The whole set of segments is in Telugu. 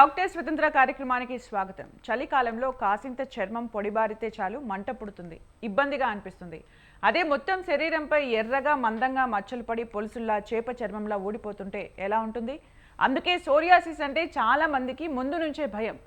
డాక్టర్ స్వతంత్ర కార్యక్రమానికి స్వాగతం. చలికాలంలో కాసింత చర్మం పొడిబారితే చాలు మంట పుడుతుంది ఇబ్బందిగా అనిపిస్తుంది. అదే మొత్తం శరీరంపై ఎర్రగా మందంగా మచ్చలు పడి పొలుసుల్లా చేప చర్మంలా ఊడిపోతుంటే ఎలా ఉంటుంది? అందుకే సోరియాసిస్ అంటే చాలా మందికి ముందు నుంచే భయం.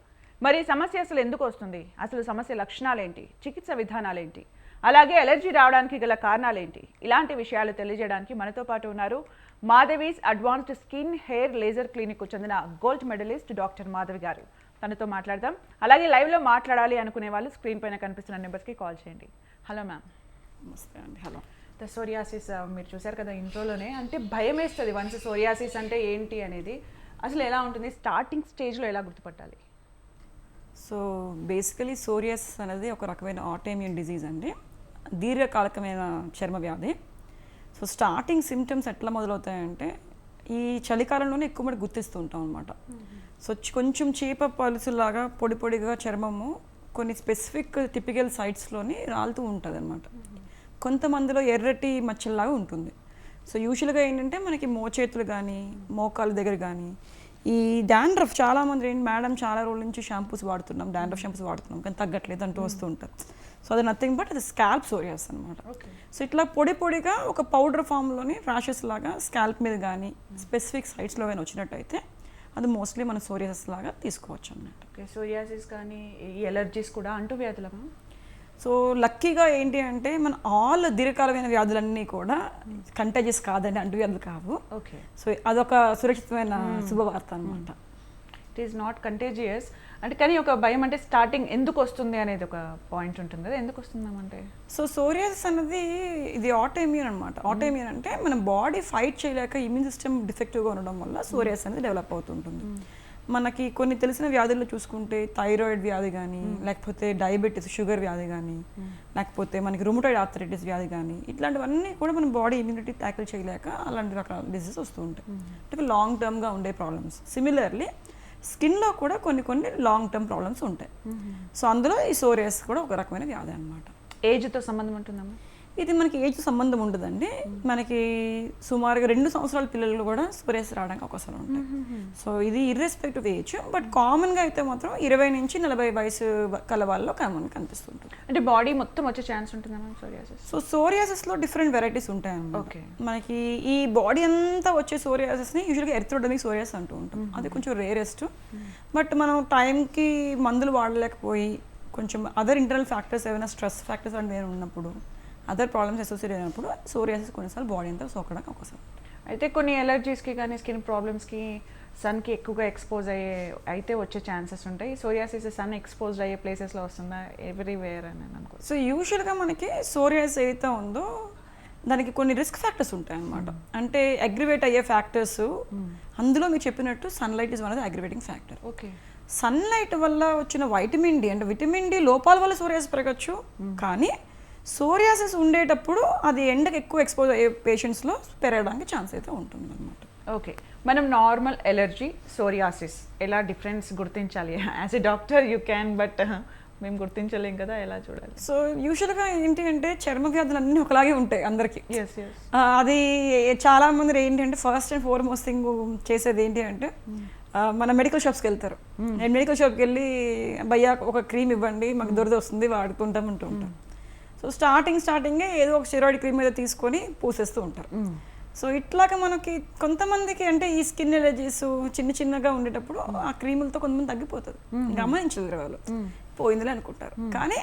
మరి సమస్య అసలు ఎందుకు వస్తుంది? అసలు సమస్య లక్షణాలేంటి? చికిత్స విధానాలేంటి? అలాగే అలర్జీ రావడానికి గల కారణాలేంటి? ఇలాంటి విషయాలు తెలియజేయడానికి మనతో పాటు ఉన్నారు Madhavi's advanced skin hair laser clinic చెందిన గోల్డ్ మెడలిస్ట్ డాక్టర్ మాధవి గారు. తనతో మాట్లాడదాం. అలాగే లైవ్లో మాట్లాడాలి అనుకునే వాళ్ళు స్క్రీన్ పైన కనిపిస్తున్న నెంబర్స్కి కాల్ చేయండి. Hello ma'am. నమస్తే అండి. హలో. ద సోరియాసిస్ మీరు చూసారు కదా ఇంట్రోలోనే. అంటే భయం వేస్తుంది వన్స్ సోరియాసిస్ అంటే ఏంటి అనేది. అసలు ఎలా ఉంటుంది? స్టార్టింగ్ స్టేజ్లో ఎలా గుర్తుపట్టాలి? సో బేసికలీ సోరియాస్ అనేది ఒక రకమైన ఆటోఇమ్యూన్ డిజీజ్ అండి. దీర్ఘకాలికమైన చర్మ వ్యాధి. సో స్టార్టింగ్ సిమ్టమ్స్ ఎట్లా మొదలవుతాయంటే ఈ చలికాలంలోనే ఎక్కువ మటుకు గుర్తిస్తూ ఉంటాం అనమాట సో కొంచెం చీప పలుసులాగా పొడి పొడిగా చర్మము కొన్ని స్పెసిఫిక్ టిపికల్ సైట్స్లోని రాలుతూ ఉంటుంది అనమాట కొంతమందిలో ఎర్రటి మచ్చల్లాగా ఉంటుంది. సో యూజువల్గా ఏంటంటే మనకి మోచేతులు కానీ మోకాల దగ్గర కానీ ఈ డాండ్రఫ్ చాలా మంది ఏంటి మేడం చాలా రోజుల నుంచి షాంపూస్ వాడుతున్నాం డాండ్రఫ్ షాంపూస్ వాడుతున్నాం కానీ తగ్గట్లేదు అంటూ వస్తూ ఉంటారు. సో అది నథింగ్ బట్ అది స్కాల్ప్ సోరియాస్ అనమాట సో ఇట్లా పొడి పొడిగా ఒక పౌడర్ ఫామ్లోని ర్యాషెస్ లాగా స్కాల్ప్ మీద కానీ స్పెసిఫిక్ సైట్స్లో కానీ వచ్చినట్టయితే అది మోస్ట్లీ మన సోరియాస్ లాగా తీసుకోవచ్చు అన్నమాట. ఓకే సోరియాసిస్ కానీ ఈ ఎలర్జీస్ కూడా అంటూ వ్యాధులమా సో లక్కీగా ఏంటి అంటే మన ఆల్ దీర్ఘకాలమైన వ్యాధులన్నీ కూడా కంటేజియస్ కాదండి అంటువ్యాధులు కావు. ఓకే. సో అదొక సురక్షితమైన శుభవార్త అనమాట ఇట్ ఈస్ నాట్ కంటేజియస్ అంటే కానీ ఒక భయం అంటే స్టార్టింగ్ ఎందుకు వస్తుంది అనేది ఒక పాయింట్ ఉంటుంది కదా ఎందుకు వస్తుందామంటే సో సోరియాసిస్ అనేది ఇది ఆటోఇమ్యూన్ అనమాట ఆటోఇమ్యూన్ అంటే మన బాడీ ఫైట్ చేయలేక ఇమ్యూన్ సిస్టమ్ డిఫెక్టివ్గా ఉండడం వల్ల సోరియాసిస్ అనేది డెవలప్ అవుతుంటుంది. మనకి కొన్ని తెలిసిన వ్యాధుల్లో చూసుకుంటే థైరాయిడ్ వ్యాధి కానీ లేకపోతే డయాబెటీస్ షుగర్ వ్యాధి కానీ లేకపోతే మనకి రుమటోయిడ్ ఆర్థరైటిస్ వ్యాధి కానీ ఇట్లాంటివన్నీ కూడా మన బాడీ ఇమ్యూనిటీ ట్యాకిల్ చేయలేక అలాంటి రకాల డిసీజెస్ వస్తూ ఉంటాయి. అంటే లాంగ్ టర్మ్గా ఉండే ప్రాబ్లమ్స్ సిమిలర్లీ స్కిన్లో కూడా కొన్ని కొన్ని లాంగ్ టర్మ్ ప్రాబ్లమ్స్ ఉంటాయి. సో అందులో ఈ సోరియాస్ కూడా ఒక రకమైన వ్యాధి అనమాట ఏజ్తో సంబంధం ఉంటుందమ్మా? ఇది మనకి ఏజ్ సంబంధం ఉండదండి. మనకి సుమారుగా రెండు సంవత్సరాల పిల్లలు కూడా సోరియాస్ రావడానికి అవకాశాలు ఉంటాయి. సో ఇది ఇర్రెస్పెక్టివ్ ఏజ్ బట్ కామన్గా అయితే మాత్రం ఇరవై నుంచి నలభై వయసు కల వాళ్ళలో కామన్ కనిపిస్తుంటుంది. అంటే బాడీ మొత్తం వచ్చే ఛాన్స్ ఉంటుందమ్మా సోరియాసిస్ సో సోరియాసిస్లో డిఫరెంట్ వెరైటీస్ ఉంటాయి Okay. మనకి ఈ బాడీ అంతా వచ్చే సోరియాసిస్ని యూజువల్గా ఎర్థ్రోడమిక్ సోరియాస్ అంటూ ఉంటాం. అది కొంచెం రేరెస్ట్ బట్ మనం టైంకి మందులు వాడలేకపోయి కొంచెం అదర్ ఇంటర్నల్ ఫ్యాక్టర్స్ ఏమైనా స్ట్రెస్ ఫ్యాక్టర్స్ అంటే ఉన్నప్పుడు అదర్ ప్రాబ్లమ్స్ అసోసియేట్ అయినప్పుడు సోరియాసిస్ కొన్నిసార్లు బాడీ అంతా సోకడానికి అవకాశం. అయితే కొన్ని ఎలర్జీస్కి కానీ స్కిన్ ప్రాబ్లమ్స్కి సన్కి ఎక్కువగా ఎక్స్పోజ్ అయ్యే అయితే వచ్చే ఛాన్సెస్ ఉంటాయి. సోరియాసిస్ సన్ ఎక్స్పోజ్ అయ్యే ప్లేసెస్లో వస్తుందా? ఎవ్రీవేర్ అని అనుకో సో యూజువల్గా మనకి సోరియాస్ ఏదైతే ఉందో దానికి కొన్ని రిస్క్ ఫ్యాక్టర్స్ ఉంటాయి అన్నమాట అంటే అగ్రివేట్ అయ్యే ఫ్యాక్టర్స్ అందులో మీరు చెప్పినట్టు sunlight is one of aggravating factor okay sunlight వల్ల వచ్చిన వైటమిన్ డి అంటే విటమిన్ డి లోపాల వల్ల సోరియాసిస్ పెరగచ్చు. కానీ సోరియాసిస్ ఉండేటప్పుడు అది ఎండకు ఎక్కువ ఎక్స్పోజ్ అయ్యే పేషెంట్స్లో పెరగడానికి ఛాన్స్ అయితే ఉంటుంది అనమాట ఓకే. మనం నార్మల్ ఎలర్జీ సోరియాసిస్ ఎలా డిఫరెన్స్ గుర్తించాలి? As a doctor you can but మేము గుర్తించలేం కదా ఎలా చూడాలి? సో యూజువల్గా ఏంటి అంటే చర్మ వ్యాధులు అన్నీ ఒకలాగే ఉంటాయి అందరికీ. అది చాలా మంది ఏంటంటే ఫస్ట్ అండ్ ఫార్మోస్ట్ థింగ్ చేసేది ఏంటి అంటే మన మెడికల్ షాప్స్కి వెళ్తారు. నేను మెడికల్ షాప్కి వెళ్ళి భయ్యా ఒక క్రీమ్ ఇవ్వండి మాకు దురద వస్తుంది వాడుకుంటాం అంటూ ఉంటాం సో స్టార్టింగ్ స్టార్టింగే ఏదో ఒక స్టెరాయిడ్ క్రీమ్ మీద తీసుకొని పూసేస్తూ ఉంటారు. సో ఇట్లాగా మనకి కొంతమందికి అంటే ఈ స్కిన్ ఎలర్జీస్ చిన్న చిన్నగా ఉండేటప్పుడు ఆ క్రీములతో కొంతమంది తగ్గిపోతుంది. గమనించలేరు వాళ్ళు. పోయిందిలే అనుకుంటారు. కానీ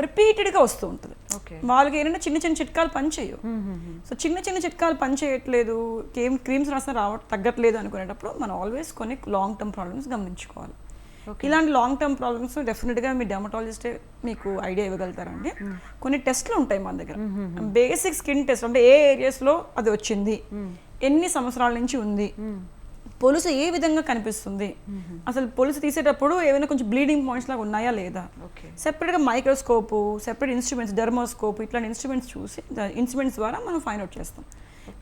రిపీటెడ్గా వస్తూ ఉంటుంది. ఓకే. వాళ్ళకి ఏంటంటే చిన్న చిన్న చిట్కాలు పనిచేయవు. సో చిన్న చిన్న చిట్కాలు పనిచేయట్లేదు ఏం క్రీమ్స్ రాసినా రావ తగ్గట్లేదు అనుకునేటప్పుడు మనం ఆల్వేస్ కొన్ని లాంగ్ టర్మ్ ప్రాబ్లమ్స్ గమనించుకోవాలి. ఇలాంటి లాంగ్ టర్మ్ ప్రాబ్లమ్స్ డెఫినెట్గా మీ డెమటాలజిస్టే మీకు ఐడియా ఇవ్వగలుగుతారండి. కొన్ని టెస్ట్లు ఉంటాయి మన దగ్గర. బేసిక్ స్కిన్ టెస్ట్ అంటే ఏ ఏరియాస్లో అది వచ్చింది? ఎన్ని సంవత్సరాల నుంచి ఉంది? పొలుసు ఏ విధంగా కనిపిస్తుంది? అసలు పొలుసు తీసేటప్పుడు ఏమైనా కొంచెం బ్లీడింగ్ పాయింట్స్ లాగా ఉన్నాయా లేదా? సెపరేట్గా మైక్రోస్కోపు సెపరేట్ ఇన్స్ట్రుమెంట్స్ డెర్మోస్కోప్ ఇట్లాంటి ఇన్స్ట్రుమెంట్స్ చూసి ఇన్స్ట్రుమెంట్స్ ద్వారా మనం ఫైండ్ అవుట్ చేస్తాం.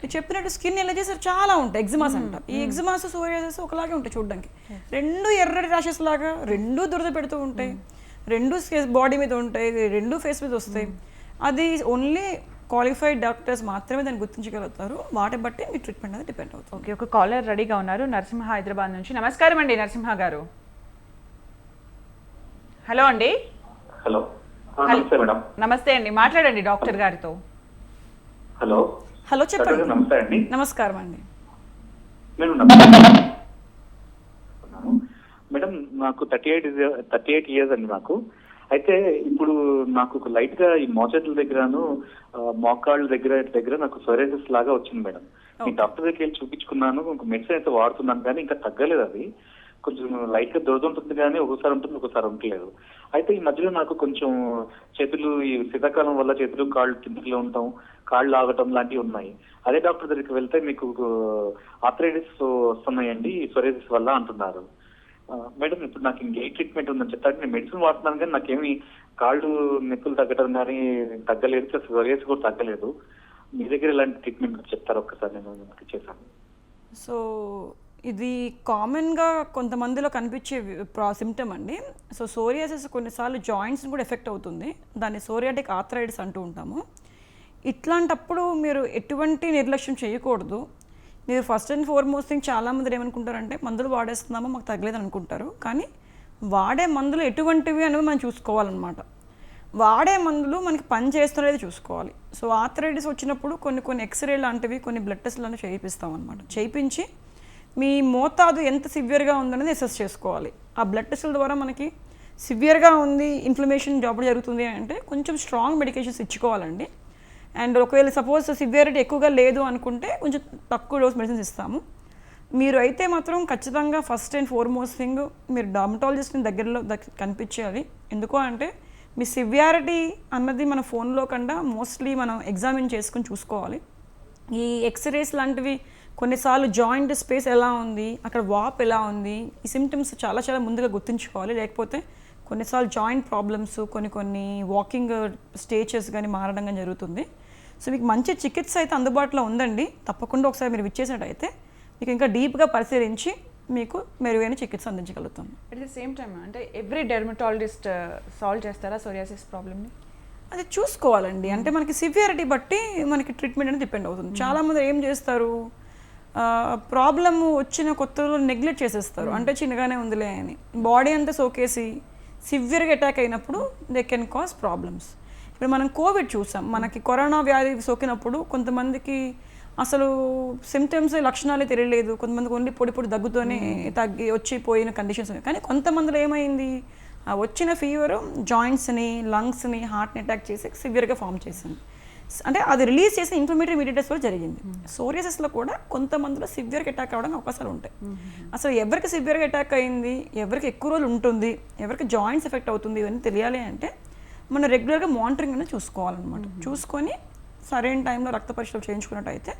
చెప్పినట్టు స్కిన్ ఎలర్జీస్ చాలా ఉంటాయి. ఎగ్జిమాస్ అంటారు. ఈ ఎగ్జిమాస్ సోరియాసిస్ ఒకలాగే ఉంటాయి చూడడానికి. రెండు ఎర్రటి ర్యాషెస్ లాగా రెండు దురద పెడుతూ ఉంటాయి. రెండు బాడీ మీద ఉంటాయి. రెండు ఫేస్ మీద వస్తాయి. అది ఓన్లీ క్వాలిఫైడ్ డాక్టర్స్ మాత్రమే దాన్ని గుర్తించగలుగుతారు. వాటి బట్టి మీ ట్రీట్మెంట్ అనేది డిపెండ్ అవుతుంది. ఓకే ఒక కాలర్ రెడీగా ఉన్నారు. నరసింహ హైదరాబాద్ నుంచి. నమస్కారం అండి నరసింహ గారు. హలో అండి. హలో. ఆ, నమస్తే మేడం. నమస్తే అండి. మాట్లాడండి డాక్టర్ గారితో. హలో. హలో చెప్పండి. నమస్తే అండి. నమస్కారం అండి. నేను మేడం నాకు thirty eight thirty eight years అండి నాకు అయితే ఇప్పుడు నాకు ఒక లైట్గా ఈ మోచేతుల దగ్గరను మోకాళ్ళ దగ్గర దగ్గర నాకు సొరేసిస్ లాగా వచ్చింది మేడం. ఈ డాక్టర్ దగ్గరికి వెళ్ళి చూపించుకున్నాను. ఒక మెడిసిన్ అయితే వాడుతున్నాను కానీ ఇంకా తగ్గలేదు అది. కొంచెం లైట్గా దురద ఉంటుంది కానీ ఒక్కోసారి ఉంటుంది ఒక్కోసారి ఉండలేదు. అయితే ఈ మధ్యలో నాకు కొంచెం చేతులు ఈ శీతాకాలం వల్ల చేతులు కాళ్ళు కిందకి ఉంటాం. కాళ్ళు ఆగటం లాంటివి ఉన్నాయి. అదే డాక్టర్ దగ్గరికి వెళ్తే మీకు ఆథరైటిస్ వస్తున్నాయండి సొరేసిస్ వల్ల అంటున్నారు. మేడం ఇప్పుడు నాకు ఇంకే ట్రీట్మెంట్ ఉందని చెప్తాను నేను మెడిసిన్ వాడుతున్నాను కానీ నాకేమి కాళ్ళు నొప్పులు తగ్గడం కానీ తగ్గలేదు ప్లస్ సొరేసిస్ కూడా తగ్గలేదు. మీ దగ్గర ఇలాంటి ట్రీట్మెంట్ చెప్తారు ఒక్కసారి నేను చేశాను. సో ఇది కామన్గా కొంతమందిలో కనిపించే ప్రా సిమ్టమ్ అండి. సో సోరియాసిస్ కొన్నిసార్లు జాయింట్స్ని కూడా ఎఫెక్ట్ అవుతుంది. దాన్ని సోరియాటిక్ ఆథరైడ్స్ అంటూ ఉంటాము. ఇట్లాంటప్పుడు మీరు ఎటువంటి నిర్లక్ష్యం చేయకూడదు. మీరు ఫస్ట్ అండ్ ఫార్మోస్ట్ థింగ్ చాలామంది ఏమనుకుంటారంటే మందులు వాడేస్తున్నామో? మాకు తగ్గలేదు అనుకుంటారు. కానీ వాడే మందులు ఎటువంటివి అనేవి మనం చూసుకోవాలన్నమాట. వాడే మందులు మనకి పని చేస్తున్నది చూసుకోవాలి. సో ఆథరైటిస్ వచ్చినప్పుడు కొన్ని కొన్ని ఎక్స్రే లాంటివి కొన్ని బ్లడ్ టెస్ట్ లాంటివి చేయిస్తాం అనమాట చేయించి మీ మోతాదు ఎంత సివియర్గా ఉందనేది అసెస్ చేసుకోవాలి. ఆ బ్లడ్ టెస్టుల ద్వారా మనకి సివియర్గా ఉంది ఇన్ఫ్లమేషన్ జాబ్ జరుగుతుంది అంటే కొంచెం స్ట్రాంగ్ మెడికేషన్స్ ఇచ్చుకోవాలండి. అండ్ ఒకవేళ సపోజ్ సివియారిటీ ఎక్కువగా లేదు అనుకుంటే కొంచెం తక్కువ డోస్ మెడిసిన్స్ ఇస్తాము. మీరు అయితే మాత్రం ఖచ్చితంగా ఫస్ట్ అండ్ ఫార్మోస్ట్ థింగ్ మీరు డార్మటాలజిస్ట్ని దగ్గరలో దగ్గ- కనిపించేయాలి. ఎందుకు అంటే మీ సివియారిటీ అన్నది మన ఫోన్లో కన్నా మోస్ట్లీ మనం ఎగ్జామిన్ చేసుకుని చూసుకోవాలి. ఈ ఎక్స్రేస్ లాంటివి కొన్నిసార్లు జాయింట్ స్పేస్ ఎలా ఉంది అక్కడ వాప్ ఎలా ఉంది ఈ సిమ్టమ్స్ చాలా చాలా ముందుగా గుర్తుంచుకోవాలి. లేకపోతే కొన్నిసార్లు జాయింట్ ప్రాబ్లమ్స్ కొన్ని కొన్ని వాకింగ్ స్టేజెస్ కానీ మారడం కానీ జరుగుతుంది. సో మీకు మంచి చికిత్స అయితే అందుబాటులో ఉందండి. తప్పకుండా ఒకసారి మీరు ఇచ్చేసినట్టయితే మీకు ఇంకా డీప్గా పరిశీలించి మీకు మెరుగైన చికిత్స అందించగలుగుతాం. అట్ ది సేమ్ టైం అంటే ఎవ్రీ డెర్మటాలజిస్ట్ సాల్వ్ చేస్తారా సోరియాసిస్ ప్రాబ్లమ్ని అది చూసుకోవాలండి. అంటే మనకి సివియారిటీ బట్టి మనకి ట్రీట్మెంట్ అనేది డిపెండ్ అవుతుంది. చాలా మంది ఏం చేస్తారు? ప్రాబ్లమ్ వచ్చిన కొత్తలో నెగ్లెక్ట్ చేసేస్తారు. అంటే చిన్నగానే ఉందిలే అని. బాడీ అంతా సోకేసి సివియర్గా అటాక్ అయినప్పుడు దే కెన్ కాజ్ ప్రాబ్లమ్స్ ఇప్పుడు మనం కోవిడ్ చూసాం. మనకి కరోనా వ్యాధి సోకినప్పుడు కొంతమందికి అసలు సిమ్టమ్స్ లక్షణాలే తెలియలేదు. కొంతమందికి ఓన్లీ పొడి పొడి దగ్గుతోనే తగ్గి వచ్చి పోయిన కండిషన్స్ ఉన్నాయి. కానీ కొంతమందిలో ఏమైంది? ఆ వచ్చిన ఫీవర్ జాయింట్స్ని లంగ్స్ని హార్ట్ని అటాక్ చేసి సివియర్గా ఫామ్ చేసింది. అంటే అది రిలీజ్ చేసిన ఇన్ఫ్లమేటరీ మీడియేటర్స్ వల్ల జరిగింది. సోరియాసిస్లో కూడా కొంతమందిలో సివియర్గా అటాక్ అవ్వడానికి అవకాశాలు ఉంటాయి. అసలు ఎవరికి సివియర్గా అటాక్ అయింది ఎవరికి ఎక్కువ రోజులు ఉంటుంది ఎవరికి జాయింట్స్ ఎఫెక్ట్ అవుతుంది ఇవన్నీ తెలియాలి అంటే మనం రెగ్యులర్గా మానిటరింగ్ అనేది చూసుకోవాలన్నమాట. చూసుకొని సరైన టైంలో రక్త పరీక్షలు చేయించుకున్నట్టయితే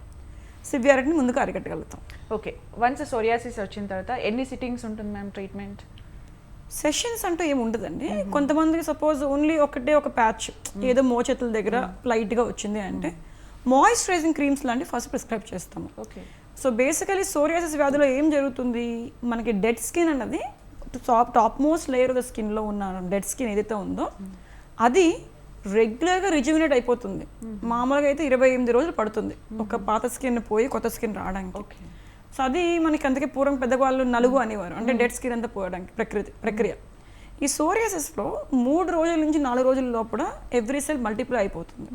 సివియారిటీని ముందుకు అరికట్టగలుగుతాం. ఓకే. వన్స్ సోరియాసిస్ వచ్చిన తర్వాత ఎన్ని సిట్టింగ్స్ ఉంటుంది మ్యామ్ ట్రీట్మెంట్? సెషన్స్ అంటూ ఏమి ఉండదండి. కొంతమందికి సపోజ్ ఓన్లీ ఒకటే ఒక ప్యాచ్ ఏదో మోచేతుల దగ్గర లైట్గా వచ్చింది అంటే మాయిశ్చరైజింగ్ క్రీమ్స్ లాంటివి ఫస్ట్ ప్రిస్క్రైబ్ చేస్తాము. ఓకే. సో బేసికలీ సోరియాసిస్ వ్యాధిలో ఏం జరుగుతుంది? మనకి డెడ్ స్కిన్ అన్నది top top most layer of the స్కిన్లో ఉన్న డెడ్ స్కిన్ ఏదైతే ఉందో అది రెగ్యులర్గా రిజ్యూమినేట్ అయిపోతుంది. మామూలుగా అయితే ఇరవై ఎనిమిది రోజులు పడుతుంది. ఒక పాత స్కిన్ పోయి కొత్త స్కిన్ రావడానికి. ఓకే. సో అది మనకి అందుకే పూర్వం పెద్దవాళ్ళు నలుగు అనేవారు. అంటే డెడ్ స్కిన్ అంతా పోవడానికి ప్రకృతి ప్రక్రియ. ఈ సోరియాసిస్లో మూడు రోజుల నుంచి నాలుగు రోజుల లోపల ఎవ్రీ సెల్ మల్టిప్లై అయిపోతుంది.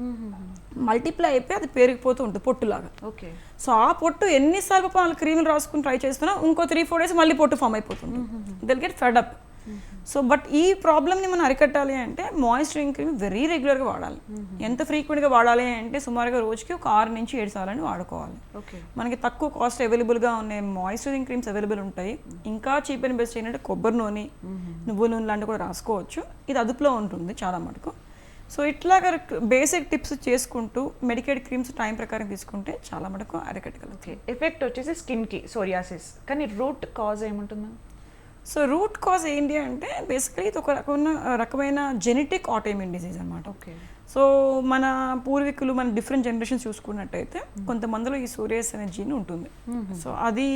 మల్టిప్లై అయిపోయి అది పెరిగిపోతూ ఉంటుంది పొట్టులాగా. ఓకే. సో ఆ పొట్టు ఎన్నిసార్లు వాళ్ళు క్రీములు రాసుకుని ట్రై చేస్తున్నా ఇంకో త్రీ ఫోర్ డేస్ మళ్ళీ పొట్టు ఫామ్ అయిపోతుంది. They'll get fed up so but ఈ ప్రాబ్లమ్ని మనం అరికట్టాలి అంటే మాయిశ్చరింగ్ క్రీమ్ వెరీ రెగ్యులర్గా వాడాలి. ఎంత ఫ్రీక్వెంట్గా వాడాలి అంటే సుమారుగా రోజుకి ఒక ఆరు నుంచి ఏడు సార్లు వాడుకోవాలి. ఓకే. మనకి తక్కువ కాస్ట్ అవైలబుల్గా ఉన్న మాయిశ్చరింగ్ క్రీమ్స్ అవైలబుల్ ఉంటాయి. ఇంకా చీప్ అండ్ బెస్ట్ ఏంటంటే కొబ్బరి నూనె నువ్వు నూనె లాంటివి కూడా రాసుకోవచ్చు. ఇది అదుపులో ఉంటుంది చాలా మటుకు. సో ఇట్లాగా బేసిక్ టిప్స్ చేసుకుంటూ మెడికేట్ క్రీమ్స్ టైం ప్రకారం తీసుకుంటే చాలా మటుకు అరికట్టగలుగుతాం. ఓకే. ఎఫెక్ట్ వచ్చేసి స్కిన్కి సోరియాసిస్. కానీ రూట్ కాజ్ ఏముంటుంది? సో రూట్ కాజ్ ఏంటి అంటే బేసికలీ ఇది ఒక రకమైన రకమైన జెనెటిక్ ఆటోఇమ్యూన్ డిసీజ్ అనమాట ఓకే. సో మన పూర్వీకులు మన డిఫరెంట్ జనరేషన్స్ చూసుకున్నట్టయితే కొంతమందిలో ఈ సూర్యస్ అనే జీన్ ఉంటుంది. సో అది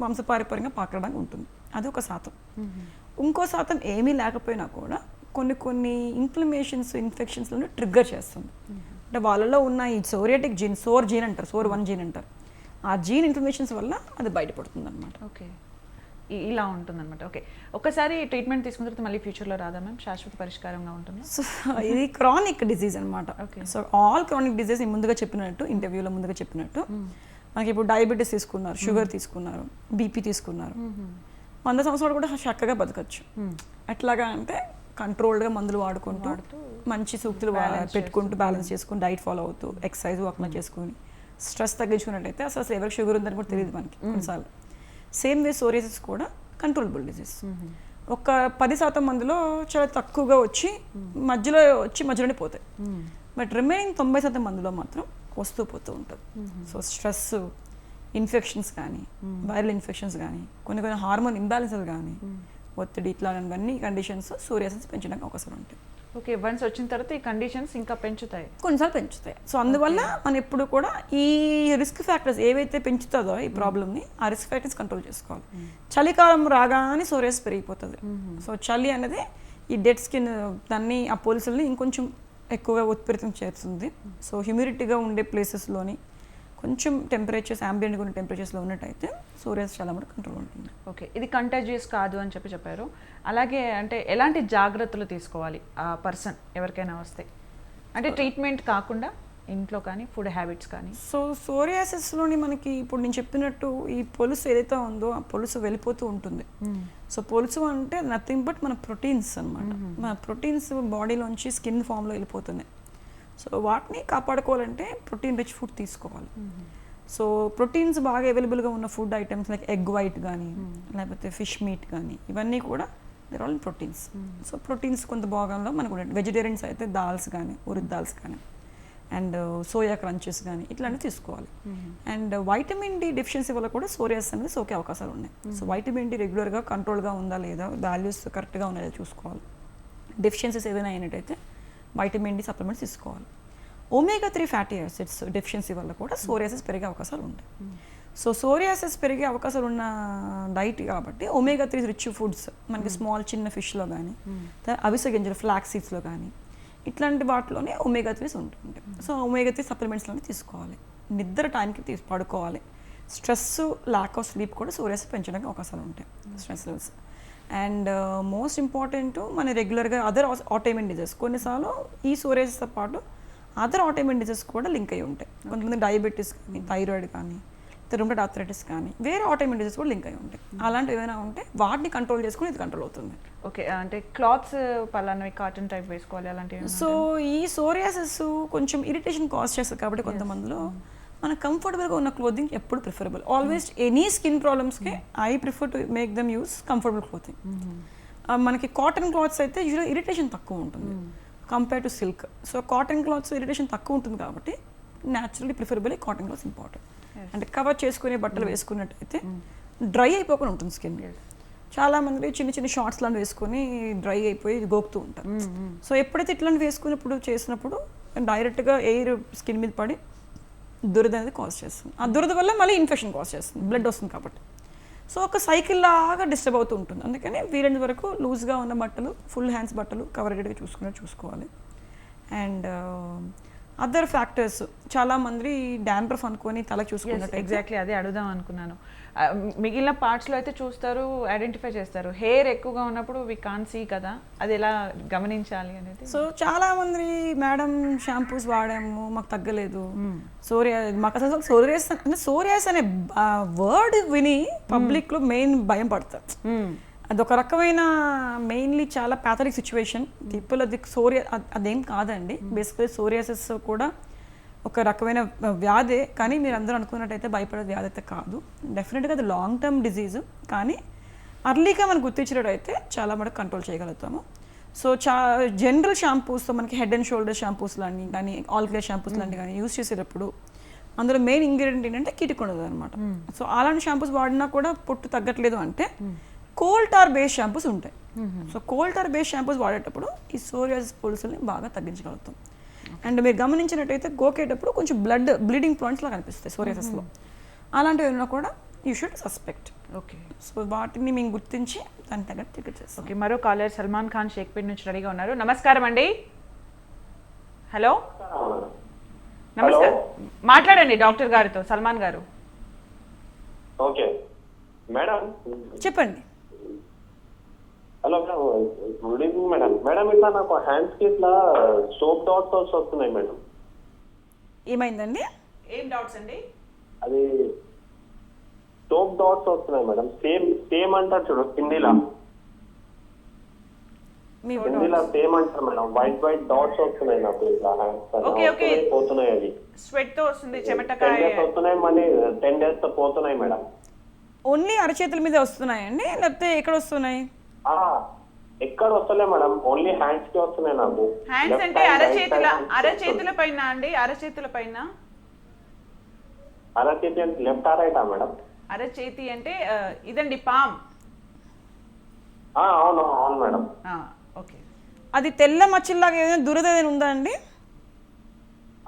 వంశపారపర్యంగా పాకడానికి ఉంటుంది. అది ఒక శాతం. ఇంకో శాతం ఏమీ లేకపోయినా కూడా కొన్ని కొన్ని ఇన్ఫ్లమేషన్స్ ఇన్ఫెక్షన్స్లను ట్రిగ్గర్ చేస్తుంది. అంటే వాళ్ళలో ఉన్న ఈ సోరియాటిక్ జీన్ సోర్ జీన్ అంటారు సోర్ వన్ జీన్ అంటారు. ఆ జీన్ ఇన్ఫర్మేషన్స్ వల్ల అది బయటపడుతుంది అనమాట ఓకే. ఇలా ఉంటుందన్నమాట. ఓకే. ఒకసారి ట్రీట్మెంట్ తీసుకున్న తర్వాత మళ్ళీ ఫ్యూచర్లో రాదా మ్యామ్? శాశ్వత పరిష్కారంగా ఉంటుందా? సో ఇది క్రానిక్ డిజీజ్ అనమాట Okay. So all chronic disease ముందుగా చెప్పినట్టు ఇంటర్వ్యూలో ముందుగా చెప్పినట్టు. మనకి ఇప్పుడు డయాబెటీస్ తీసుకున్నారు షుగర్ తీసుకున్నారు బీపీ తీసుకున్నారు. వంద సంవత్సరాలు కూడా చక్కగా బతకచ్చు. ఎట్లాగా అంటే కంట్రోల్డ్గా మందులు వాడుకుంటూ మంచి సూక్తులు పెట్టుకుంటూ బ్యాలెన్స్ చేసుకుని డైట్ ఫాలో అవుతూ ఎక్సర్సైజ్ వాక్న చేసుకుని స్ట్రెస్ తగ్గించుకున్నట్టయితే అసలు అసలు ఎవరికి షుగర్ ఉందని కూడా తెలియదు మనకి కొన్నిసార్లు. సేమ్ వే సోరియాసిస్ కూడా కంట్రోలబుల్ డిజీజ్ ఒక పది శాతం మందిలో చాలా తక్కువగా వచ్చి మధ్యలో వచ్చి మధ్యలోనే పోతాయి. బట్ రిమైనింగ్ తొంభై శాతం మందిలో మాత్రం వస్తూ పోతూ ఉంటుంది. సో స్ట్రెస్ ఇన్ఫెక్షన్స్ కానీ వైరల్ ఇన్ఫెక్షన్స్ కానీ కొన్ని కొన్ని హార్మోన్ ఇంబ్యాలెన్సెస్ కానీ ఒత్తిడి ఇట్లాంటివన్నీ కండిషన్స్ సూర్యాసన్స్ పెంచడానికి అవకాశం ఉంటాయి. ఓకే వన్స్ వచ్చిన తర్వాత ఈ కండిషన్స్ ఇంకా పెంచుతాయి. కొన్నిసార్లు పెంచుతాయి. సో అందువల్ల మనం ఎప్పుడు కూడా ఈ రిస్క్ ఫ్యాక్టర్స్ ఏవైతే పెంచుతుందో ఈ ప్రాబ్లమ్ని ఆ రిస్క్ ఫ్యాక్టర్స్ కంట్రోల్ చేసుకోవాలి. చలికాలం రాగానే సోరియాస్ పెరిగిపోతుంది. సో చలి అనేది ఈ డెడ్ స్కిన్ దాన్ని ఆ పోలీసుల్ని ఇంకొంచెం ఎక్కువగా ఉత్పరితం చేస్తుంది. సో హ్యూమిడిటీగా ఉండే ప్లేసెస్లోని కొంచెం టెంపరేచర్స్ ambient ఉన్న టెంపరేచర్స్లో ఉన్నట్టయితే సోరియాస్ చాలా మటుకు కంట్రోల్ ఉంటుంది. ఓకే ఇది కంటాజియస్ కాదు అని చెప్పి చెప్పారు. అలాగే అంటే ఎలాంటి జాగ్రత్తలు తీసుకోవాలి ఆ పర్సన్ ఎవరికైనా వస్తే? అంటే ట్రీట్మెంట్ కాకుండా ఇంట్లో కానీ ఫుడ్ హ్యాబిట్స్ కానీ? సో సోరియాసిస్లోని మనకి ఇప్పుడు నేను చెప్పినట్టు ఈ పొలుసు ఏదైతే ఉందో ఆ పొలుసు వెళ్ళిపోతూ ఉంటుంది. సో పొలుసు అంటే నథింగ్ బట్ మన ప్రోటీన్స్ అన్నమాట. మన ప్రోటీన్స్ బాడీలోంచి స్కిన్ ఫామ్లో వెళ్ళిపోతున్నాయి. సో వాటిని కాపాడుకోవాలంటే ప్రోటీన్ రిచ్ ఫుడ్ తీసుకోవాలి. సో ప్రోటీన్స్ బాగా అవైలబుల్గా ఉన్న food items like egg white కానీ లేకపోతే ఫిష్ మీట్ కానీ ఇవన్నీ కూడా they're all proteins. So proteins కొంత భాగంలో మనకు వెజిటేరియన్స్ అయితే దాల్స్ కానీ ఉరిద్ దాల్స్ కానీ అండ్ సోయా క్రంచెస్ కానీ ఇట్లాంటివి తీసుకోవాలి. అండ్ వైటమిన్ డి డెఫిషియన్సీ వల్ల కూడా సోరియాస్ అనేది సోకే అవకాశాలు ఉన్నాయి. సో వైటమిన్ డి రెగ్యులర్గా కంట్రోల్గా ఉందా లేదా వాల్యూస్ కరెక్ట్గా ఉన్నాయో చూసుకోవాలి. డెఫిషియన్సీస్ ఏదైనా అయినట్టయితే వైటమిన్ డి సప్లిమెంట్స్ తీసుకోవాలి. Omega three fatty acids deficiency వల్ల కూడా సోరియాసిస్ పెరిగే అవకాశాలు ఉంటాయి. సో సోరియాసిస్ పెరిగే అవకాశాలు ఉన్న డైట్ కాబట్టి ఒమేగా త్రీ రిచ్ ఫుడ్స్ మనకి స్మాల్ చిన్న ఫిష్లో కానీ అవిసె గింజలు ఫ్లాక్ సీడ్స్లో కానీ ఇట్లాంటి వాటిలోనే ఒమేగా త్రీస్ ఉంటుంటాయి. సో ఒమేగా త్రీ సప్లిమెంట్స్లోనే తీసుకోవాలి. నిద్ర టైంకి తీసి పడుకోవాలి. స్ట్రెస్ ల్యాక్ ఆఫ్ స్లీప్ కూడా సోరియాసిస్ పెంచడానికి అవకాశాలు ఉంటాయి. Stress levels and most important మన రెగ్యులర్గా అదర్ ఆటోమిన్ డిజీజ్ కొన్నిసార్లు ఈ సోరియాసిస్తో పాటు అదర్ ఆటోమిన్ డిజీజ్ కూడా లింక్ అయి ఉంటాయి. కొంతమంది డయాబెటీస్ కానీ థైరాయిడ్ కానీ రుమటెడ్ ఆర్థరైటిస్ కానీ వేరే ఆటోమిన్ డిజీజ్ కూడా లింక్ అయి ఉంటాయి. అలాంటివి ఏమైనా ఉంటే వాటిని కంట్రోల్ చేసుకుని ఇది కంట్రోల్ అవుతుంది. ఓకే అంటే క్లాత్స్ పలానవి కాటన్ టైప్ వేసుకోవాలి అలాంటివి సో ఈ సోరియాసిస్ కొంచెం ఇరిటేషన్ కాజ్ చేస్తుంది కాబట్టి కొంతమందిలో మన కంఫర్టబుల్గా ఉన్న క్లోదింగ్ ఎప్పుడు preferable always any skin ప్రాబ్లమ్స్కి I prefer to make them use comfortable clothing మనకి కాటన్ క్లాత్స్ అయితే యూజువల్ ఇరిటేషన్ తక్కువ ఉంటుంది. Compare to silk so cotton clothes irritation తక్కువ ఉంటుంది కాబట్టి naturally preferable cotton clothes important అంటే కవర్ చేసుకునే బట్టలు వేసుకున్నట్టయితే డ్రై అయిపోకుండా ఉంటుంది స్కిన్ చాలా మంది చిన్న చిన్న షార్ట్స్ లాంటివి వేసుకొని డ్రై అయిపోయి గోకుతూ ఉంటారు. సో ఎప్పుడైతే ఇట్లాంటివి వేసుకున్నప్పుడు చేసినప్పుడు డైరెక్ట్గా ఎయిర్ స్కిన్ మీద పడి దురద అనేది కాజ్ చేస్తుంది. ఆ దురద వల్ల మళ్ళీ ఇన్ఫెక్షన్ కాజ్ చేస్తుంది. బ్లడ్ వస్తుంది కాబట్టి. సో ఒక సైకిల్ లాగా డిస్టర్బ్ అవుతూ ఉంటుంది. అందుకని వీలైనంత వరకు లూజ్గా ఉన్న బట్టలు ఫుల్ హ్యాండ్స్ బట్టలు కవర్ అయ్యేటివి చూసుకున్నట్టు చూసుకోవాలి. అండ్ అదర్ ఫ్యాక్టర్స్ చాలా మంది డాండ్రఫ్ అనుకొని తల చూసుకున్నట్టు ఎగ్జాక్ట్లీ అదే అడుగుదాం అనుకున్నాను. మిగిలిన పార్ట్స్లో అయితే చూస్తారు ఐడెంటిఫై చేస్తారు. హెయిర్ ఎక్కువగా ఉన్నప్పుడు వి కాన్ సీ కదా అది ఎలా గమనించాలి అనేది? సో చాలా మంది మేడం షాంపూస్ వాడాము మాకు తగ్గలేదు. సోరియా మాకు అసలు సోరియాస్ అంటే సోరియాస్ అనే వర్డ్ విని పబ్లిక్లో మెయిన్ భయం పడతారు. మ్మ్. అదొక రకమైన మెయిన్లీ చాలా ప్యాథలిక్ సిచ్యువేషన్ పీపుల్ అది సోరియా అదేం కాదండి. బేసికలీ సోరియాసిస్ కూడా ఒక రకమైన వ్యాధే. కానీ మీరు అందరూ అనుకున్నట్టయితే భయపడే వ్యాధి అయితే కాదు. డెఫినెట్గా అది లాంగ్ టర్మ్ డిజీజు కానీ అర్లీగా మనం గుర్తించినట్టయితే చాలా మటుకు కంట్రోల్ చేయగలుగుతాము. సో చా జనరల్ షాంపూస్తో మనకి హెడ్ అండ్ షోల్డర్ షాంపూస్ లాంటి కానీ ఆల్ క్లియర్ షాంపూస్ లాంటివి కానీ యూస్ చేసేటప్పుడు అందులో మెయిన్ ఇంగ్రీడియంట్ ఏంటంటే కిటికొండదు అనమాట సో అలాంటి షాంపూస్ వాడినా కూడా పొట్టు తగ్గట్లేదు అంటే కోల్టార్ బేస్ షాంపూస్ ఉంటాయి. So coal tar base shampoos వాడేటప్పుడు ఈ సోరియాసిస్ పొలుసుల్ని బాగా తగ్గించగలుగుతాం. అండ్ మీరు గమనించినట్టయితే గోకేటప్పుడు కొంచెం బ్లడ్ బ్లీడింగ్ పాయింట్స్ లా కనిపిస్తాయి సోరియాసిస్లో. అలాంటివి ఏమైనా కూడా you should suspect. Okay. So వాటిని మేము గుర్తించి దాని తగ్గట్టు టికెట్ చేస్తాం. ఓకే మరో కాలర్ సల్మాన్ ఖాన్ షేక్పేట్ నుంచి రెడీగా ఉన్నారు. నమస్కారం అండి. హలో? నమస్కారం మాట్లాడండి డాక్టర్ గారితో సల్మాన్ గారు. ఓకే. మేడం? చెప్పండి. Hello madam good evening madam. Madam ఇట్లా నాకు హ్యాండ్స్కి ఇట్లా సోప్ డాట్స్ వస్తున్నాయి మేడం. ఏమైందండి? ఏం డౌట్స్ అండి? అది సోప్ డాట్స్ వస్తున్నాయి మేడం. సేమ్ సేమ్ అంటారు చూడు హిందీలా మీ హిందీలో సేమ్ అంటారు మేడం. వైట్ వైట్ డాట్స్ వస్తున్నాయి నాకు ఇట్లా హ్యాండ్స్ Okay, okay. పోతున్నాయి అది స్వెట్తో వస్తుంది టెన్ చెమటకాయ. డేస్ వస్తున్నాయి మళ్ళీ టెన్ డేస్తో పోతున్నాయి మేడం. ఓన్లీ అరచేతుల మీద వస్తున్నాయండి? లేకపోతే ఎక్కడ వస్తున్నాయి? ఎక్కడ వస్తలే మేడం ఓన్లీ హ్యాండ్స్కి వస్తున్నాయి నాకు. హ్యాండ్స్ అంటే అరచేతుల అరచేతుల పైన అండి? అరచేతుల పైన? అరచేతి అంటే లెఫ్ట్ ఆ రైటా మేడం? అరచేతి అంటే ఇదండి పామ్. ఆ, అవును అవును మేడం. ఓకే. అది తెల్ల మచ్చల్లాగా ఏదైనా దురద ఏదైనా ఉందా అండి?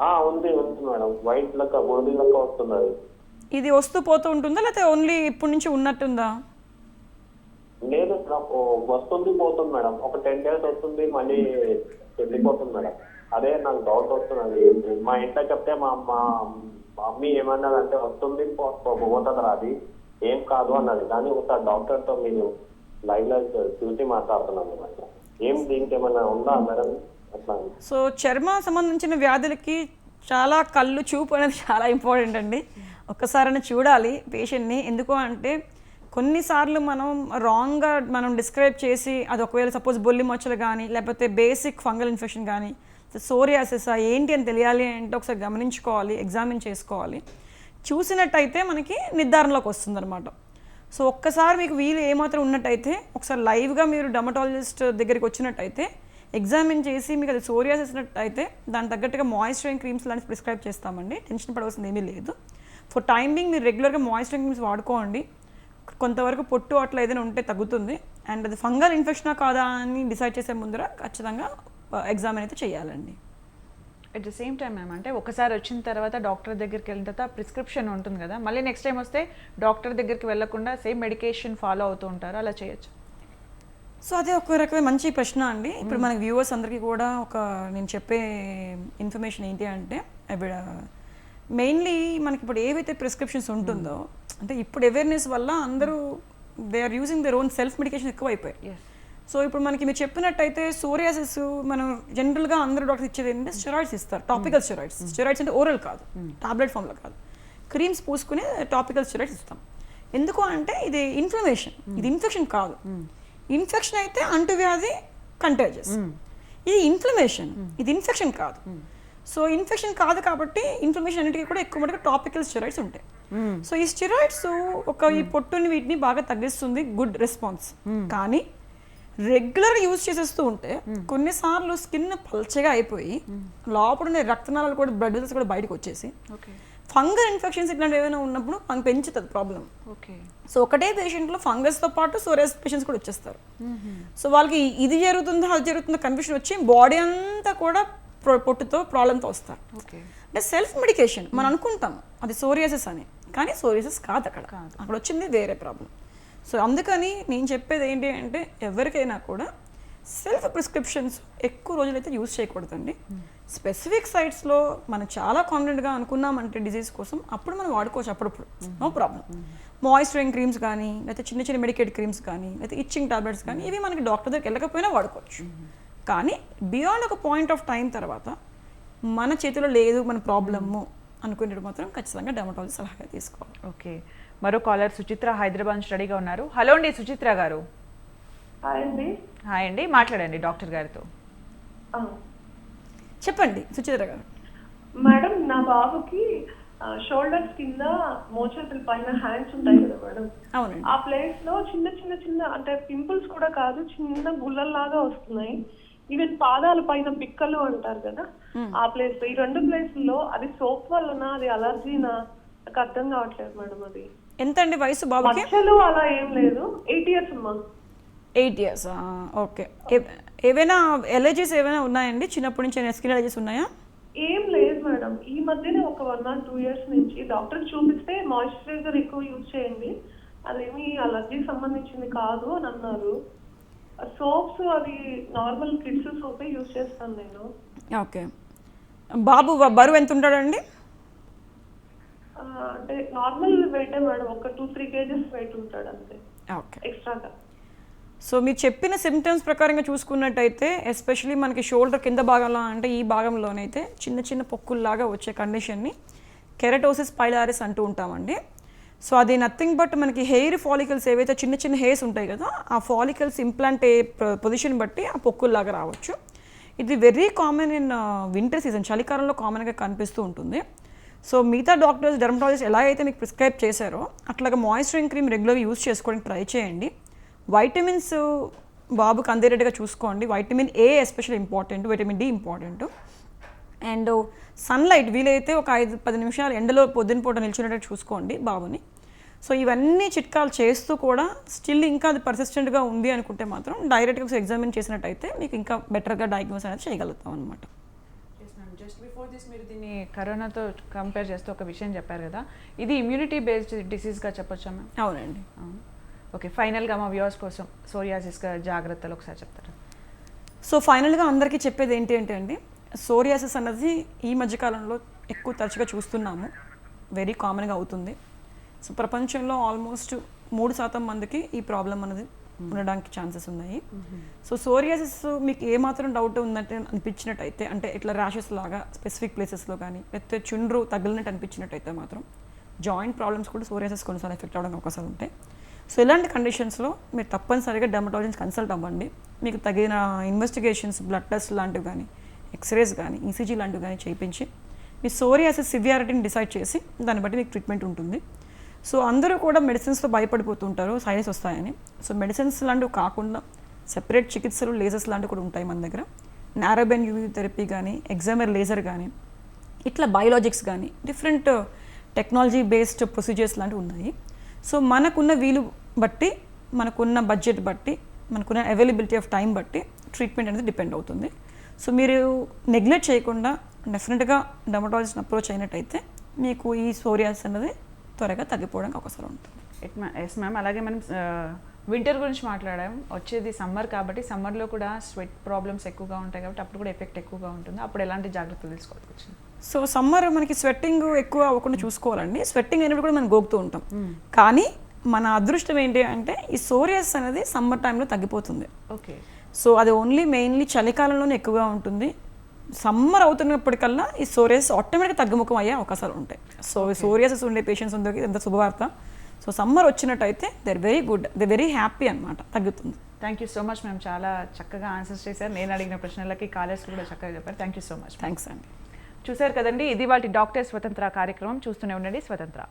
ఆ ఉంది ఉంది మేడం. వైట్ లెక్క గోధి లెక్క వస్తున్నది ఇది వస్తూ పోతూ ఉంటుందా? లేకపోతే ఓన్లీ ఇప్పటి నుంచి ఉన్నట్టుందా? లేదు నాకు వస్తుంది పోతుంది మేడం. ఒక టెన్ డేస్ వస్తుంది మళ్ళీ వెళ్ళిపోతుంది మేడం. అదే నాకు డౌట్ వస్తున్నది. మా ఇంట్లో చెప్తే మా మా మమ్మీ ఏమన్నదంటే వస్తుంది పోతుంది అది ఏం కాదు అన్నది. కానీ ఒకసారి డాక్టర్తో మీరు లైవ్లో చూసి మాట్లాడుతున్నాను మేడం. ఏం దీనికి ఏమన్నా ఉందా మేడం? అట్లా సో చర్మ సంబంధించిన వ్యాధులకి చాలా కళ్ళు చూపు అనేది చాలా ఇంపార్టెంట్ అండి. ఒక్కసారైనా చూడాలి పేషెంట్ని ఎందుకు అంటే కొన్నిసార్లు మనం రాంగ్గా మనం డిస్క్రైబ్ చేసి అది ఒకవేళ సపోజ్ బొల్లి మచ్చలు కానీ లేకపోతే బేసిక్ ఫంగల్ ఇన్ఫెక్షన్ కానీ సోరియాసిస్ ఏంటి అని తెలియాలి అంటే ఒకసారి గమనించుకోవాలి ఎగ్జామిన్ చేసుకోవాలి. చూసినట్టయితే మనకి నిర్ధారణలోకి వస్తుందన్నమాట. సో ఒక్కసారి మీకు వీలు ఏమాత్రం ఉన్నట్టయితే ఒకసారి లైవ్గా మీరు డర్మటాలజిస్ట్ దగ్గరికి వచ్చినట్టయితే ఎగ్జామిన్ చేసి మీకు అది సోరియాసిస్ అయితే దాని తగ్గట్టుగా మాయిశ్చరింగ్ క్రీమ్స్ లాంటివి ప్రిస్క్రైబ్ చేస్తామండి. టెన్షన్ పడవలసింది ఏమీ లేదు. ఫర్ టైమింగ్ మీరు రెగ్యులర్గా మాయిశ్చరింగ్ క్రీమ్స్ వాడుకోండి. కొంతవరకు పొట్టు అట్లా ఏదైనా ఉంటే తగ్గుతుంది. అండ్ అది ఫంగల్ ఇన్ఫెక్షనా కాదా అని డిసైడ్ చేసే ముందర ఖచ్చితంగా ఎగ్జామిన్ అయితే చేయాలండి. At the same time ma'am అంటే ఒకసారి వచ్చిన తర్వాత డాక్టర్ దగ్గరికి వెళ్ళిన తర్వాత ప్రిస్క్రిప్షన్ ఉంటుంది కదా. మళ్ళీ నెక్స్ట్ టైం వస్తే డాక్టర్ దగ్గరికి వెళ్ళకుండా సేమ్ మెడికేషన్ ఫాలో అవుతూ ఉంటారు? అలా చేయొచ్చు? సో అదే ఒక రకమైన మంచి ప్రశ్న అండి. ఇప్పుడు మన వ్యూవర్స్ అందరికీ కూడా ఒక నేను చెప్పే ఇన్ఫర్మేషన్ ఏంటి అంటే మెయిన్లీ మనకి ఇప్పుడు ఏవైతే ప్రిస్క్రిప్షన్స్ ఉంటుందో అంటే ఇప్పుడు అవేర్నెస్ వల్ల అందరూ they are using their own self medication ఎక్కువ సో ఇప్పుడు మనకి మీరు చెప్పినట్టయితే సోరియాసిస్ మనం జనరల్గా అందరూ డాక్టర్ ఇచ్చేది ఏంటంటే స్టెరాయిడ్స్ ఇస్తారు. టాపికల్ స్టెరాయిడ్స్ స్టెరాయిడ్స్ అంటే ఓరల్ కాదు. టాబ్లెట్ ఫామ్లో కాదు. క్రీమ్స్ పూసుకుని టాపికల్ స్టెరాయిడ్స్ ఇస్తాం. ఎందుకు అంటే ఇది ఇన్ఫ్లమేషన్ ఇది ఇన్ఫెక్షన్ కాదు. ఇన్ఫెక్షన్ అయితే అంటువ్యాధి కంటేజెస్ ఇది ఇన్ఫ్లమేషన్ ఇది ఇన్ఫెక్షన్ కాదు. సో ఇన్ఫెక్షన్ కాదు కాబట్టి ఇన్ఫ్లమేషన్ అన్నిటికీ కూడా ఎక్కువ మటుకు టాపికల్ స్టెరాయిడ్స్ ఉంటాయి. సో ఈ స్టెరాయిడ్స్ ఒక ఈ పొట్టుని వీటిని బాగా తగ్గిస్తుంది గుడ్ రెస్పాన్స్ కానీ రెగ్యులర్ యూజ్ చేసేస్తూ ఉంటే కొన్నిసార్లు స్కిన్ పల్చగా అయిపోయి లోపల ఉండే రక్తనాళాలు కూడా బ్లడ్ వెల్స్ కూడా బయటకు వచ్చేసి ఫంగల్ ఇన్ఫెక్షన్స్ ఇట్లాంటివి ఏమైనా ఉన్నప్పుడు మనకు పెంచుతుంది ప్రాబ్లం సో ఒకటే పేషెంట్లో ఫంగస్తో పాటు సోరియాస్ పేషెంట్స్ కూడా వచ్చేస్తారు. సో వాళ్ళకి ఇది జరుగుతుందో అది జరుగుతుందో కన్ఫ్యూషన్ వచ్చి బాడీ అంతా కూడా పొట్టుతో ప్రాబ్లంతో వస్తారు. ఓకే. అంటే సెల్ఫ్ మెడికేషన్ మనం అనుకుంటాం అది సోరియాసిస్ అని కానీ సోరియాసిస్ కాదు అక్కడ. అక్కడ వచ్చింది వేరే ప్రాబ్లం. సో అందుకని నేను చెప్పేది ఏంటి అంటే ఎవరికైనా కూడా సెల్ఫ్ ప్రిస్క్రిప్షన్స్ ఎక్కువ రోజులైతే యూజ్ చేయకూడదండి. స్పెసిఫిక్ సైట్స్లో మనం చాలా కాన్ఫిడెంట్గా అనుకున్నామంటే డిజీజ్ కోసం అప్పుడు మనం వాడుకోవచ్చు అప్పుడప్పుడు. No problem. మాయిశ్చరింగ్ క్రీమ్స్ కానీ లేకపోతే చిన్న చిన్న మెడికేట్ క్రీమ్స్ కానీ లేకపోతే ఇచ్చింగ్ టాబ్లెట్స్ కానీ ఇవి మనకి డాక్టర్ దగ్గరికి వెళ్ళకపోయినా వాడుకోవచ్చు. కానీ బియాండ్ ఒక పాయింట్ ఆఫ్ టైం తర్వాత మన చేతిలో లేదు మన ప్రాబ్లము అనుకునేటప్పుడు మాత్రం ఖచ్చితంగా డెమటాలజీ సలహా తీసుకోవాలి. ఓకే మరో కాలర్ సుచిత్ర హైదరాబాద్ నుంచి రెడీగా ఉన్నారు. హలో అండి సుచిత్ర గారు. హాయ్ అండి. హాయ్ అండి. మాట్లాడండి డాక్టర్ గారితో. చెప్పండి సుచిత్ర గారు. మేడం నా బాబుకి షోల్డర్స్ కింద మోచేతుల పైన హ్యాండ్స్ ఉంటాయి కదా మేడం. అవునండి. ఆ ప్లేస్లో చిన్న చిన్న చిన్న అంటే పింపుల్స్ కూడా కాదు చిన్న గుల్లల్లాగా వస్తున్నాయి. ఈవెన్ పాదాల పైన పిక్కలు అంటారు కదా ఆ ప్లేస్ ఈ రెండు ప్లేస్లో అది సోప్ వల్లనా అది అలర్జీనా నాకు అర్థం కావట్లేదు మేడం అది. ఎంత అండి వయసు బాబుకి? అలా ఏం లేదు. ఎయిట్ ఇయర్స్ అమ్మా. Eight years okay. ఏవైనా ఎలర్జీస్ ఏమైనా ఉన్నాయండి? చిన్నప్పటి నుంచి స్కిన్ ఎలర్జీస్ ఉన్నాయా? ఏం లేదు మేడం ఈ మధ్యనే ఒక వన్ ఆర్ టూ ఇయర్స్ నుంచి డాక్టర్ చూపిస్తే మాయిశ్చరైజర్ ఎక్కువ యూజ్ చేయండి. అదేమి అలర్జీ సంబంధించింది కాదు అని అన్నారు. సోప్స్ అది నార్మల్ కిడ్స్ సోపే యూజ్ చేస్తాను నేను. ఓకే. బాబు బరువు ఎంత ఉంటాడండి? అంటే నార్మల్ వెయిట్ మేడం ఒక టూ త్రీ కేజెస్ వెయిట్ ఉంటాడు అంతే. ఓకే. ఎక్స్ట్రాగా. సో మీరు చెప్పిన సిమ్టమ్స్ ప్రకారంగా చూసుకున్నట్టయితే ఎస్పెషలీ మనకి షోల్డర్ కింద భాగంలో అంటే ఈ భాగంలోనైతే చిన్న చిన్న పొక్కుల్లాగా వచ్చే కండిషన్ని కెరటోసిస్ పైలారిస్ అంటూ ఉంటామండి. సో అది నథింగ్ బట్ మనకి హెయిర్ ఫాలికల్స్ ఏవైతే చిన్న చిన్న హెయిర్స్ ఉంటాయి కదా ఆ ఫాలికల్స్ ఇంప్లాంట్ ఏ పొజిషన్ బట్టి ఆ పొక్కుల్లాగా రావచ్చు. ఇది very common in winter season చలికాలంలో కామన్గా కనిపిస్తూ ఉంటుంది. సో మిగతా డాక్టర్స్ డెర్మటాలజిస్ట్ ఎలా అయితే మీకు ప్రిస్క్రైబ్ చేశారో అట్లాగా మాయిశ్చరింగ్ క్రీమ్ రెగ్యులర్గా యూస్ చేసుకోవడానికి ట్రై చేయండి. వైటమిన్స్ బాబుకి అందేటట్టుగా చూసుకోండి. Vitamin A special important vitamin D important and sunlight వీలైతే ఒక ఐదు పది నిమిషాలు ఎండలో పొద్దున పూట నిల్చునేటట్టు చూసుకోండి బాబుని. సో ఇవన్నీ చిట్కాలు చేస్తూ కూడా స్టిల్ ఇంకా అది పర్సిస్టెంట్గా ఉంది అనుకుంటే మాత్రం డైరెక్ట్గా ఎగ్జామిన్ చేసినట్టయితే మీకు ఇంకా బెటర్గా డయాగ్నోస్ అనేది చేయగలుగుతాం అనమాట జస్ట్ బిఫోర్ దిస్ మీరు దీన్ని కరోనాతో కంపేర్ చేస్తూ ఒక విషయం చెప్పారు కదా ఇది ఇమ్యూనిటీ బేస్డ్ డిసీజ్గా చెప్పొచ్చా మ్యామ్ అవునండి. ఓకే ఫైనల్గా మా వ్యూవర్స్ కోసం సోరియాసిస్గా జాగ్రత్తలు ఒకసారి చెప్తారా? సో ఫైనల్గా అందరికీ చెప్పేది ఏంటి అంటే అండి సోరియాసిస్ అన్నది ఈ మధ్యకాలంలో ఎక్కువ తరచుగా చూస్తున్నాము. వెరీ కామన్గా అవుతుంది. సో ప్రపంచంలో ఆల్మోస్ట్ మూడు శాతం మందికి ఈ ప్రాబ్లం అనేది ఉండడానికి ఛాన్సెస్ ఉన్నాయి. సో సోరియాసిస్ మీకు ఏమాత్రం డౌట్ ఉందంటే అనిపించినట్టయితే అంటే ఇట్లా ర్యాషెస్ లాగా స్పెసిఫిక్ ప్లేసెస్లో కానీ లేకపోతే చుండ్రు తగిలినట్టు అనిపించినట్టయితే మాత్రం జాయింట్ ప్రాబ్లమ్స్ కూడా సోరియాసిస్ కొన్నిసార్లు ఎఫెక్ట్ అవ్వడానికి అవకాశాలు ఉంటాయి. సో ఇలాంటి కండిషన్స్లో మీరు తప్పనిసరిగా డెమటాలజిస్ట్ కన్సల్ట్ అవ్వండి. మీకు తగిన ఇన్వెస్టిగేషన్స్ బ్లడ్ టెస్ట్ లాంటివి కానీ ఎక్స్రేస్ కానీ ఈసీజీ లాంటివి కానీ చేయించి మీ సోరియాసిస్ సివియారిటీని డిసైడ్ చేసి దాన్ని బట్టి మీకు ట్రీట్మెంట్ ఉంటుంది. సో అందరూ కూడా మెడిసిన్స్తో భయపడిపోతుంటారు సైన్స్ వస్తాయని. సో మెడిసిన్స్ లాంటివి కాకుండా సెపరేట్ చికిత్సలు లేజర్స్ లాంటివి కూడా ఉంటాయి మన దగ్గర. నారోబెన్ యూవీ థెరపీ కానీ ఎగ్జామర్ లేజర్ కానీ ఇట్లా బయోలాజిక్స్ కానీ డిఫరెంట్ టెక్నాలజీ బేస్డ్ ప్రొసీజర్స్ లాంటివి ఉన్నాయి. సో మనకున్న వీలు బట్టి మనకున్న బడ్జెట్ బట్టి మనకున్న అవైలబిలిటీ ఆఫ్ టైం బట్టి ట్రీట్మెంట్ అనేది డిపెండ్ అవుతుంది. సో మీరు నెగ్లెక్ట్ చేయకుండా డెఫినెట్గా డెమటాలజిస్ట్ని అప్రోచ్ అయినట్టయితే మీకు ఈ సోరియాస్ అనేది త్వరగా తగ్గిపోవడానికి అవసరం ఉంటుంది. ఎస్ మ్యామ్ అలాగే మనం వింటర్ గురించి మాట్లాడాం వచ్చేది సమ్మర్ కాబట్టి సమ్మర్లో కూడా స్వెట్ ప్రాబ్లమ్స్ ఎక్కువగా ఉంటాయి కాబట్టి అప్పుడు కూడా ఎఫెక్ట్ ఎక్కువగా ఉంటుంది. అప్పుడు ఎలాంటి జాగ్రత్తలు తీసుకోవాల్సి సో సమ్మర్ మనకి స్వెట్టింగ్ ఎక్కువ అవ్వకుండా చూసుకోవాలండి. స్వెట్టింగ్ అయినప్పుడు కూడా మనం గోకుతూ ఉంటాం. కానీ మన అదృష్టం ఏంటి అంటే ఈ సోరియాస్ అనేది సమ్మర్ టైంలో తగ్గిపోతుంది. ఓకే సో అది ఓన్లీ మెయిన్లీ చలికాలంలోనే ఎక్కువగా ఉంటుంది. సమ్మర్ అవుతున్నప్పటికల్లా ఈ సోరియాస్ ఆటోమేటిక్గా తగ్గుముఖం అయ్యే అవకాశాలు ఉంటాయి. సో సోరియాసెస్ ఉండే పేషెంట్స్ ఉండే ఎంత శుభవార్త. సో సమ్మర్ వచ్చినట్టయితే they are very good they very happy అనమాట తగ్గుతుంది. Thank you so much ma'am చాలా చక్కగా ఆన్సర్స్ చేశారు. నేను అడిగిన ప్రశ్నలకి కాలేజ్ కూడా చక్కగా చెప్పారు. Thank you so much thanks అండి చూశారు కదండి ఇది వాటి డాక్టర్ స్వతంత్ర కార్యక్రమం. చూస్తూనే ఉండండి స్వతంత్ర.